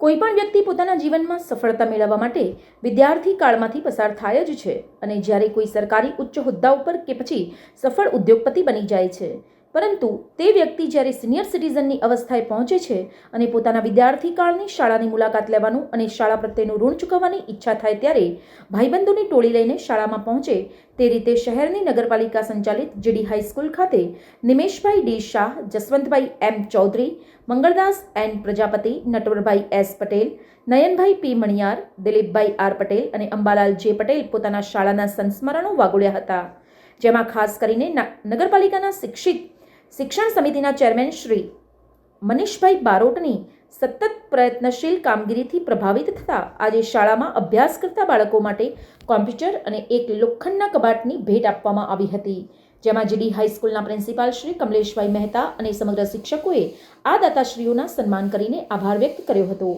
કોઈપણ વ્યક્તિ પોતાના જીવનમાં સફળતા મેળવવા માટે વિદ્યાર્થી કાળમાંથી પસાર થાય જ છે. અને જ્યારે કોઈ સરકારી ઉચ્ચ હોદ્દા ઉપર કે પછી સફળ ઉદ્યોગપતિ બની જાય છે પરંતુ તે વ્યક્તિ જ્યારે સિનિયર સિટીઝનની અવસ્થાએ પહોંચે છે અને પોતાના વિદ્યાર્થી કાળની શાળાની મુલાકાત લેવાનું અને શાળા પ્રત્યેનું ઋણ ચૂકવવાની ઈચ્છા થાય ત્યારે ભાઈબંધોની ટોળી લઈને શાળામાં પહોંચે, તે રીતે શહેરની નગરપાલિકા સંચાલિત જીડી હાઈસ્કૂલ ખાતે Nimeshbhai D Shah, Jaswantbhai M Chaudhary, Mangaldas N Prajapati, Natvarbhai S Patel, Nayanbhai P Maniyar, Dilipbhai R Patel અને અંબાલાલ જે પટેલ પોતાના શાળાના સંસ્મરણો વાગોળ્યા હતા. જેમાં ખાસ કરીને નગરપાલિકાના શિક્ષિત શિક્ષણ સમિતિના ચેરમેન શ્રી મનીષભાઈ બારોટની સતત પ્રયત્નશીલ કામગીરીથી પ્રભાવિત થતાં આજે શાળામાં અભ્યાસ કરતા બાળકો માટે કોમ્પ્યુટર અને એક લોખંડના કબાટની ભેટ આપવામાં આવી હતી, જેમાં જીડી હાઈસ્કૂલના પ્રિન્સિપાલ શ્રી કમલેશભાઈ મહેતા અને સમગ્ર શિક્ષકોએ આ દાતાશ્રીઓના સન્માન કરીને આભાર વ્યક્ત કર્યો હતો.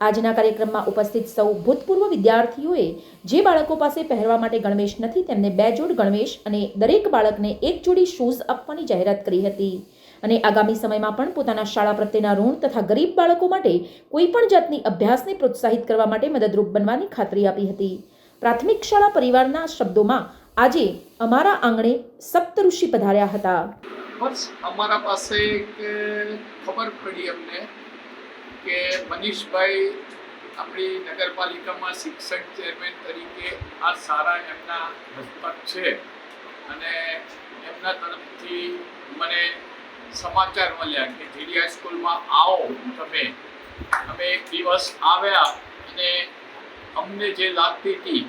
આજના કાર્યક્રમમાં ઉપસ્થિત સૌ ભૂતપૂર્વ વિદ્યાર્થીઓએ જે બાળકો પાસે પહેરવા માટે ગણવેશ નથી, તેમને બે જોડ ગણવેશ અને દરેક બાળકને એક જોડી શૂઝ આપવાની જાહેરાત કરી હતી. અને આગામી સમયમાં પણ પોતાના શાળા પ્રત્યેના ઋણ તથા ગરીબ બાળકો માટે કોઈપણ જાતની અભ્યાસને પ્રોત્સાહિત કરવા માટે મદદરૂપ બનવાની ખાતરી આપી હતી. પ્રાથમિક શાળા પરિવારના શબ્દોમાં આજે અમારા આંગણે સપ્તઋષિ પધાર્યા હતા. અમારા પાસે ખબર પડી અમને. કે મનીષભાઈ આપણી નગરપાલિકામાં શિક્ષક ચેરમેન તરીકે આ સારા એમના હસ્તક છે. અને એમના તરફથી મને સમાચાર મળ્યા કે જીડીઆઈ સ્કૂલમાં આવો તમે. અમે એક દિવસ આવ્યા અને અમને જે લાગતી હતી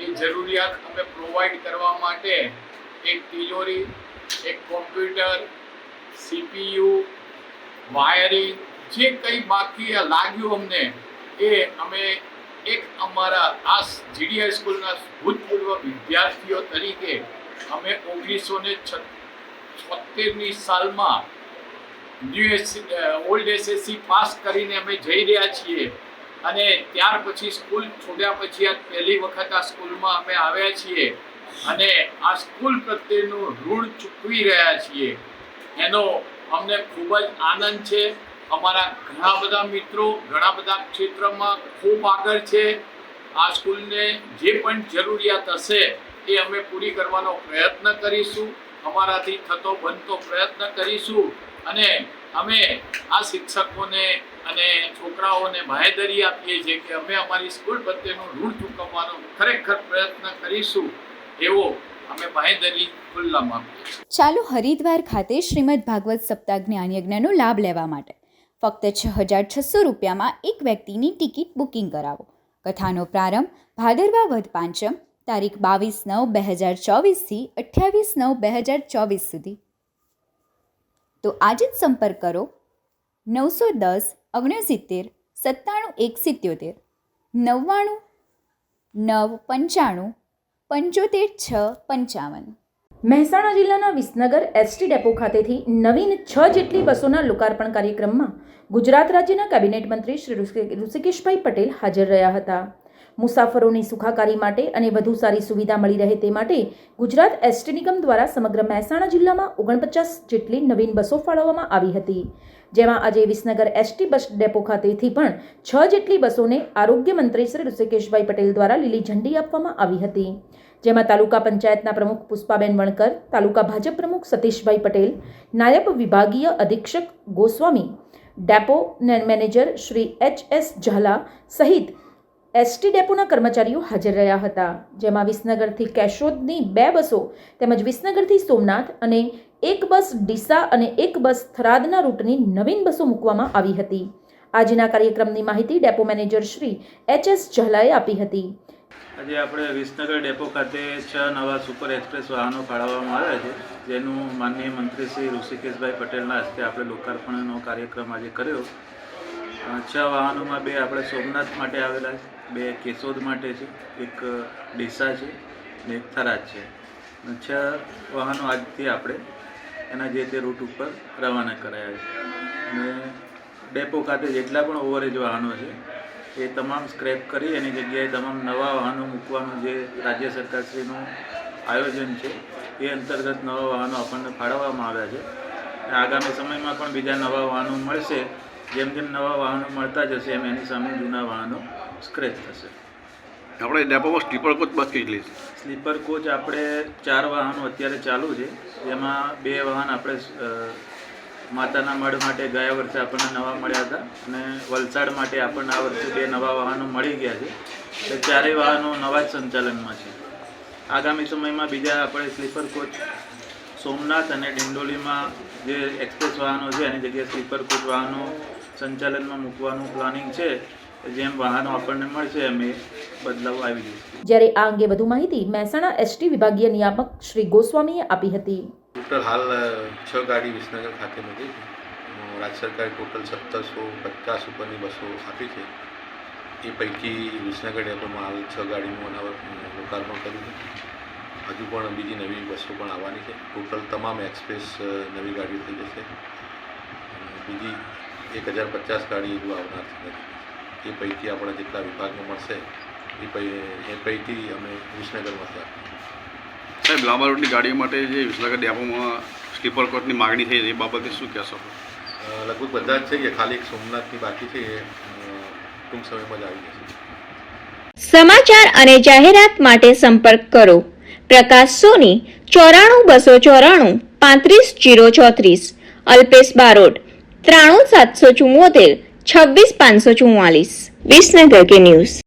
એ જરૂરિયાત અમે પ્રોવાઈડ કરવા માટે એક તિજોરી, એક કોમ્પ્યુટર, સીપીયુ, વાયરિંગ જે કંઈ બાકી લાગ્યું અમને, એ અમે એક અમારા આ જીડીઆઈ સ્કૂલના ભૂતપૂર્વ વિદ્યાર્થીઓ તરીકે અમે ઓગણીસો ને છોતેરની સાલમાં ન્યૂ ઓલ્ડ એસએસસી પાસ કરીને અમે જઈ રહ્યા છીએ. અને ત્યાર પછી સ્કૂલ છોડ્યા પછી આ પહેલી વખત આ સ્કૂલમાં અમે આવ્યા છીએ. અને આ સ્કૂલ પ્રત્યેનું ઋણ ચૂકવી રહ્યા છીએ. એનો અમને ખૂબ જ આનંદ છે. અમારા ઘણા બધા મિત્રો, ઘણા બધા ક્ષેત્રમાં ખૂબ આગળ છે. આ સ્કૂલને જે પણ જરૂરિયાત હશે એ અમે પૂરી કરવાનો પ્રયત્ન કરીશું. અમારાથી થતો બનતો પ્રયત્ન કરીશું અને અમે આ શિક્ષકોને અને છોકરાઓને બાહેધરી આપીએ છીએ કે અમે અમારી સ્કૂલ પ્રત્યેનું ઋણ ચૂકવવાનો ખરેખર પ્રયત્ન કરીશું. એવો અમે બાહેધરી ખુલ્લામાં આપીએ ચાલો હરિદ્વાર ખાતે શ્રીમદ ભાગવત સપ્તાહ જ્ઞાન યજ્ઞનો લાભ લેવા માટે. ફક્ત છ હજાર છસો રૂપિયામાં એક વ્યક્તિની ટિકિટ બુકિંગ કરાવો. કથાનો પ્રારંભ ભાદરવા વધ પાંચમ, તારીખ બાવીસ નવ બે હજાર ચોવીસથી અઠ્યાવીસ નવ બે હજાર ચોવીસ સુધી. તો આજે જ સંપર્ક કરો નવસો દસ, ઓગણસિત્તેર, સત્તાણું એક સિત્યોતેર નવ્વાણું, નવ, પંચાણું, પંચોતેર, છ, પંચાવન. મહેસાણા જિલ્લાના વિસનગર એસટી ડેપો ખાતેથી નવીન છ જેટલી બસોના લોકાર્પણ કાર્યક્રમમાં ગુજરાત રાજ્યના કેબિનેટ મંત્રી શ્રી ઋષિ- ઋષિકેશભાઈ પટેલ હાજર રહ્યા હતા. મુસાફરોની સુખાકારી માટે અને વધુ સારી સુવિધા મળી રહે તે માટે ગુજરાત એસટી નિગમ દ્વારા સમગ્ર મહેસાણા જિલ્લામાં ઓગણપચાસ જેટલી નવીન બસો ફાળવવામાં આવી હતી. જેમાં આજે વિસનગર એસટી બસ ડેપો ખાતેથી પણ છ જેટલી બસોને આરોગ્ય મંત્રી શ્રી ઋષિકેશભાઈ પટેલ દ્વારા લીલી ઝંડી આપવામાં આવી હતી. જેમાં તાલુકા પંચાયતના પ્રમુખ પુષ્પાબેન વણકર, તાલુકા ભાજપ પ્રમુખ સતીશભાઈ પટેલ, નાયબ વિભાગીય અધિક્ષક Goswami depot manager Shri H S Zala સહિત એસટી ડેપોના કર્મચારીઓ હાજર રહ્યા હતા, જેમાં વિસનગરથી કેશોદની બે બસો તેમજ વિસનગરથી સોમનાથ અને એક બસ ડીસા અને એક બસ થરાદના રૂટની નવીન બસો મૂકવામાં આવી હતી. આજના કાર્યક્રમની માહિતી depot manager Shri H S ઝાલાએ આપી હતી. આજે આપણે વિસનગર ડેપો ખાતે છ નવા સુપર એક્સપ્રેસ વાહનો ફાળવવામાં આવ્યા છે, જેનું માનનીય મંત્રી શ્રી ઋષિકેશભાઈ પટેલના હસ્તે આપણે લોકાર્પણનો કાર્યક્રમ આજે કર્યો. છ વાહનોમાં બે આપણે સોમનાથ માટે આવેલા છે, બે કેશોદ માટે છે, એક ડીસા છે, ને એક થરાદ છે. છ વાહનો આજથી આપણે એના જે તે રૂટ ઉપર રવાના કરાયા છે. અને ડેપો ખાતે જેટલા પણ ઓવરેજ વાહનો છે એ તમામ સ્ક્રેપ કરી એની જગ્યાએ તમામ નવા વાહનો મૂકવાનું જે રાજ્ય સરકારશ્રીનું આયોજન છે એ અંતર્ગત નવા વાહનો આપણને ફાળવવામાં આવ્યા છે. અને આગામી સમયમાં પણ બીજા નવા વાહનો મળશે જેમ જેમ નવા વાહનો મળતા જશે એમ એની સામે જૂના વાહનો સ્ક્રેચ થશે. આપણે ડેપોમાં સ્લીપર કોચ બસ કેટલી છે? સ્લીપર કોચ આપણે ચાર વાહનો અત્યારે ચાલુ છે જેમાં બે વાહન આપણે માતાના મઢ માટે ગયા વર્ષે આપણને નવા મળ્યા હતા અને વલસાડ માટે આપણને આ વર્ષે બે નવા વાહનો મળી ગયા છે. એટલે ચારેય વાહનો નવા જ સંચાલનમાં છે. આગામી સમયમાં બીજા આપણે સ્લીપર કોચ સોમનાથ અને ડિંડોલીમાં જે એક્સપ્રેસ વાહનો છે, એની જગ્યાએ સ્લીપર કોચ વાહનો સંચાલનમાં મૂકવાનું પ્લાનિંગ છે જેમ વાહનો આપણને મળશે અમે બદલાવ આવી જશે. જ્યારે આ અંગે વધુ માહિતી મહેસાણા એસટી વિભાગીય નિયામક શ્રી ગોસ્વામીએ આપી હતી. ટોટલ હાલ છ ગાડી વિસનગર ખાતે મૂકી છે રાજ્ય સરકારે ટોટલ સત્તરસો પચાસ ઉપરની બસો આપી છે. એ પૈકી વિસનગર ડેપોમાં હાલ છ ગાડીનું અનાવર લોકાર્પણ કર્યું છે. હજુ પણ બીજી નવી બસો પણ આવવાની છે. ટોટલ તમામ એક્સપ્રેસ નવી ગાડીઓ થઈ જશે. બીજી એક હજાર પચાસ ગાડી હજુ આવનાર છે. એ પૈકી આપણા જેટલા વિભાગમાં મળશે, એ પૈ, એ પૈકી અમે વિસનગરમાંથી આપીએ સાહેબ લાંબા રૂટની ગાડીઓ માટે જે વિસનગર ડેપોમાં સ્લીપર કોચની માગણી થઈ એ બાબતે શું કહેશો લગભગ બધા જ છે કે ખાલી એક સોમનાથની બાકી છે એ ટૂંક સમયમાં જ આવી જશે. સમાચાર અને જાહેરાત માટે સંપર્ક કરો. પ્રકાશ સોની ચોરાણું બસો ચોરાણું પાંત્રીસ જીરો ચોત્રીસ. અલ્પેશ બારોટ ત્રાણું સાતસો ચુમ્મોતેર છવ્વીસ પાંચસો ચુમ્માલીસ વિસનગર કે ન્યૂઝ.